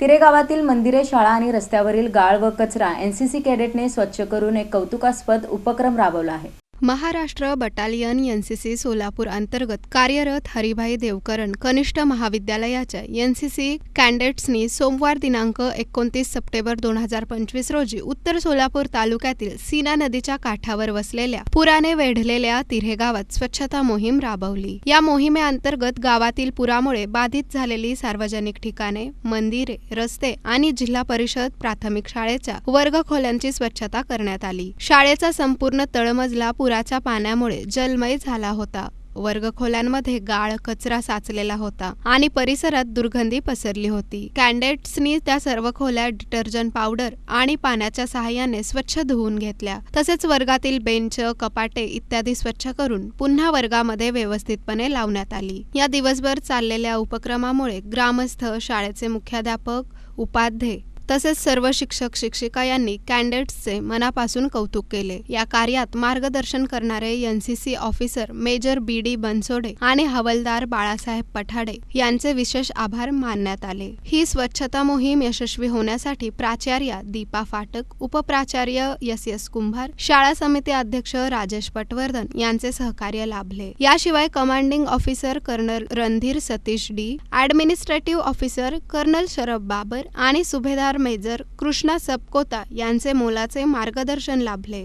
तिरे गावातील मंदिरे शाळा आणि रस्त्यावरील गाळ व कचरा एनसीसी कॅडेटने स्वच्छ करून एक कौतुकास्पद उपक्रम राबवला आहे. महाराष्ट्र बटालियन एनसीसी सोलापूर अंतर्गत कार्यरत हरिभाई देवकरण कनिष्ठ महाविद्यालयाच्या एनसीसी कॅन्डेट्सनी सोमवार दिनांक एकोणतीस सप्टेंबर दोन हजार पंचवीस रोजी उत्तर सोलापूर तालुक्यातील सीना नदीच्या काठावर वसलेल्या पुराने वेढलेल्या तिरे गावात स्वच्छता मोहीम राबवली. या मोहिमेअंतर्गत गावातील पुरामुळे बाधित झालेली सार्वजनिक ठिकाणे मंदिरे रस्ते आणि जिल्हा परिषद प्राथमिक शाळेच्या वर्गखोल्यांची स्वच्छता करण्यात आली. शाळेचा संपूर्ण तळमजला पुराच्या पाण्यामुळे जलमय झाला होता. वर्गखोल्यांमध्ये गाळ कचरा साचलेला होता आणि परिसरात दुर्गंधी पसरली होती. कॅन्डेट्सनी त्या सर्व खोल्या डिटर्जंट पावडर आणि पाण्याच्या सहाय्याने स्वच्छ धुवून घेतल्या. तसेच वर्गातील बेंच कपाटे इत्यादी स्वच्छ करून पुन्हा वर्गामध्ये व्यवस्थितपणे लावण्यात आली. या दिवसभर चाललेल्या उपक्रमामुळे ग्रामस्थ शाळेचे मुख्याध्यापक उपाध्ये तसेच सर्व शिक्षक शिक्षिका यांनी कॅन्डेट्सचे मनापासून कौतुक केले. या कार्यात मार्गदर्शन करणारे NCC officer major B D Bansode आणि हवालदार बाळासाहेब पठाडे यांचे विशेष आभार मानण्यात आले. ही स्वच्छता मोहीम यशस्वी होण्यासाठी प्राचार्या दीपा फाटक उपप्राचार्य एस एस कुंभार शाळा समिती अध्यक्ष राजेश पटवर्धन यांचे सहकार्य लाभले. याशिवाय commanding officer colonel Randhir Satish D administrative officer colonel Sharad Babar आणि सुभेदार मेजर कृष्णा सपकोता यांचे मोलाचे मार्गदर्शन लाभले.